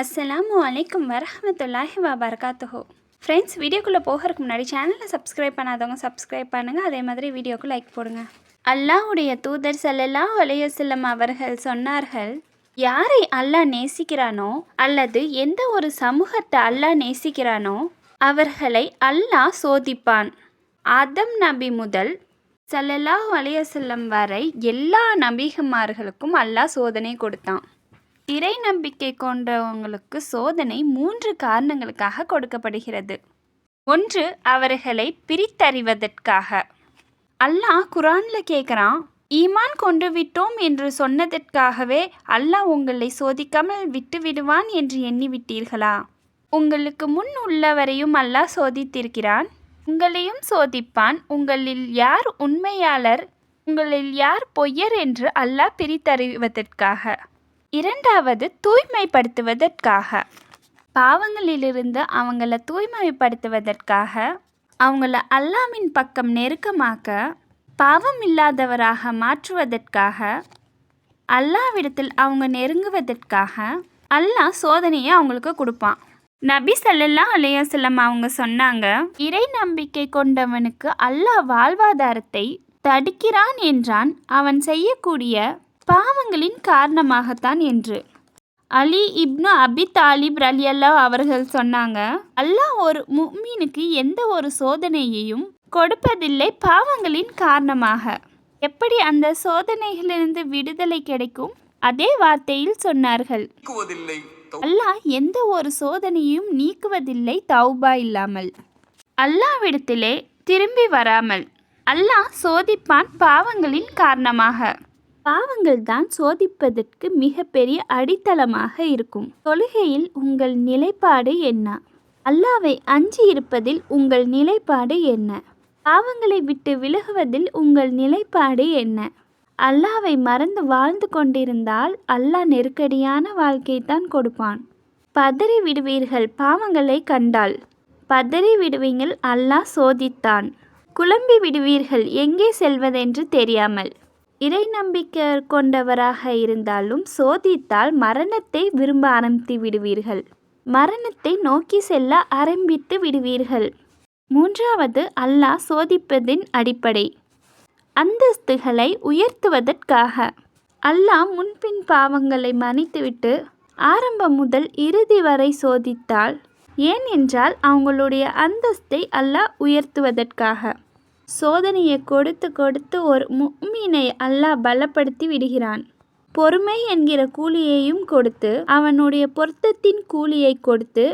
அஸ்ஸலாமு அலைக்கும் வரமத்துல்லாஹி வபரகாத்துஹோ. ஃப்ரெண்ட்ஸ் வீடியோக்குள்ளே போகிறதுக்கு முன்னாடி சேனலை சப்ஸ்கிரைப் பண்ணாதவங்க சப்ஸ்கிரைப் பண்ணுங்கள் அதே மாதிரி வீடியோக்கு லைக் போடுங்க. அல்லாஹ்வுடைய தூதர் ஸல்லல்லாஹு அலைஹி செல்லம் அவர்கள் சொன்னார்கள் யாரை அல்லாஹ் நேசிக்கிறானோ அல்லது எந்த ஒரு சமூகத்தை அல்லாஹ் நேசிக்கிறானோ அவர்களை அல்லாஹ் சோதிப்பான். ஆதம் நபி முதல் ஸல்லல்லாஹு அலைஹி செல்லம் வரை எல்லா நபிகமார்களுக்கும் அல்லாஹ் சோதனை கொடுத்தான். இறை நம்பிக்கை கொண்டவங்களுக்கு சோதனை மூன்று காரணங்களுக்காக கொடுக்கப்படுகிறது. ஒன்று அவர்களை பிரித்தறிவதற்காக. அல்லாஹ் குரான்ல கேட்குறான் ஈமான் கொண்டு விட்டோம் என்று சொன்னதற்காகவே அல்லாஹ் உங்களை சோதிக்காமல் விட்டு விடுவான் என்று எண்ணி விட்டீர்களா உங்களுக்கு முன் உள்ளவரையும் அல்லாஹ் சோதித்திருக்கிறான். உங்களையும் சோதிப்பான். உங்களில் யார் உண்மையாளர்? உங்களில் யார் பொய்யர்? என்று அல்லாஹ் பிரித்தறிவதற்காக. இரண்டாவது தூய்மைப்படுத்துவதற்காக. பாவங்களிலிருந்து அவங்கள தூய்மைப்படுத்துவதற்காக அவங்கள அல்லாமின் பக்கம் நெருக்கமாக்க பாவம் இல்லாதவராக மாற்றுவதற்காக அல்லாவிடத்தில் அவங்க நெருங்குவதற்காக அல்லாஹ் சோதனையை அவங்களுக்கு கொடுப்பான். நபி சல்லல்லா அலையாசல்லம் அவங்க சொன்னாங்க இறை நம்பிக்கை கொண்டவனுக்கு அல்லாஹ் வாழ்வாதாரத்தை தடுக்கிறான் என்றான். அவன் செய்யக்கூடிய பாவங்களின் காரணமாகத்தான் என்று. அலி இப்னு அபி தாலிப் ரலியல்லா அவர்கள் சொன்னாங்க அல்லாஹ் ஒரு முக்மீனுக்கு எந்த ஒரு சோதனையையும் கொடுப்பதில்லை பாவங்களின் காரணமாக. எப்படி அந்த சோதனைகளிலிருந்து விடுதலை கிடைக்கும்? அதே வார்த்தையில் சொன்னார்கள் அல்லாஹ் எந்த ஒரு சோதனையும் நீக்குவதில்லை தௌபா இல்லாமல். அல்லாவிடத்திலே திரும்பி வராமல். அல்லாஹ் சோதிப்பான் பாவங்களின் காரணமாக. பாவங்கள் தான் சோதிப்பதற்கு மிகப்பெரிய அடித்தளமாக இருக்கும். தொழுகையில் உங்கள் நிலைப்பாடு என்ன? அல்லாவை அஞ்சி இருப்பதில் உங்கள் நிலைப்பாடு என்ன? பாவங்களை விட்டு விலகுவதில் உங்கள் நிலைப்பாடு என்ன? அல்லாவை மறந்து வாழ்ந்து கொண்டிருந்தால் அல்லாஹ் நெருக்கடியான வாழ்க்கை தான் கொடுப்பான். பதறி விடுவீர்கள் பாவங்களை கண்டால். பதறி விடுவீங்கள் அல்லாஹ் சோதித்தான். குழம்பி விடுவீர்கள் எங்கே செல்வதென்று தெரியாமல். இறை நம்பிக்கை கொண்டவராக இருந்தாலும் சோதித்தால் மரணத்தை விரும்ப ஆரம்பித்து விடுவீர்கள். மரணத்தை நோக்கி செல்ல ஆரம்பித்து விடுவீர்கள். மூன்றாவது அல்லாஹ் சோதிப்பதின் அடிப்படை. அந்தஸ்துகளை உயர்த்துவதற்காக. அல்லாஹ் முன்பின் பாவங்களை மன்னித்துவிட்டு ஆரம்பம் முதல் இறுதி வரை சோதித்தால் ஏன் என்றால் அவங்களுடைய அந்தஸ்தை அல்லாஹ் உயர்த்துவதற்காக. சோதனையை கொடுத்து கொடுத்து ஒரு முக்மீனை அல்லாஹ் பலப்படுத்தி விடுகிறான். பொறுமை என்கிற கூலியையும் கொடுத்து அவனுடைய பொருத்தத்தின் கூலியை கொடுத்து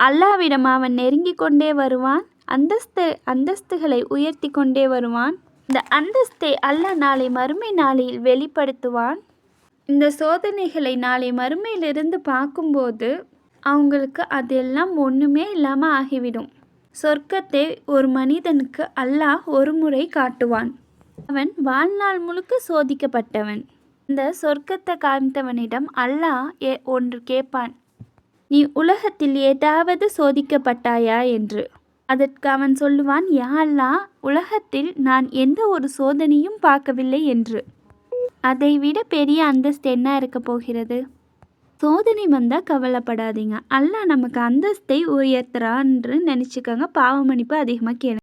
அல்லாவிடம் அவன் நெருங்கி கொண்டே வருவான் அந்தஸ்து அந்தஸ்துகளை உயர்த்தி கொண்டே வருவான். இந்த அந்தஸ்தை அல்லாஹ் நாளை மறுமை நாளில் வெளிப்படுத்துவான். இந்த சோதனைகளை நாளை மறுமையிலிருந்து பார்க்கும்போது அவங்களுக்கு அதெல்லாம் ஒன்றுமே இல்லாமல் ஆகிவிடும். சொர்க்கத்தை ஒரு மனிதனுக்கு அல்லாஹ் ஒரு முறை காட்டுவான். அவன் வாழ்நாள் முழுக்க சோதிக்கப்பட்டவன். இந்த சொர்க்கத்தை காமித்தவனிடம் அல்லாஹ் ஏ ஒன்று கேட்பான். நீ உலகத்தில் ஏதாவது சோதிக்கப்பட்டாயா என்று. அதற்கு அவன் சொல்லுவான் யா அல்லாஹ் உலகத்தில் நான் எந்த ஒரு சோதனையும் பார்க்கவில்லை என்று. அதைவிட பெரிய அந்தஸ்து என்ன இருக்க போகிறது? சோதனை வந்தால் கவலைப்படாதீங்க. அல்லாஹ் நமக்கு அந்தஸ்தை உயர்த்துறான்னு நினச்சிக்கோங்க. பாவ மன்னிப்பு அதிகமாக கேளு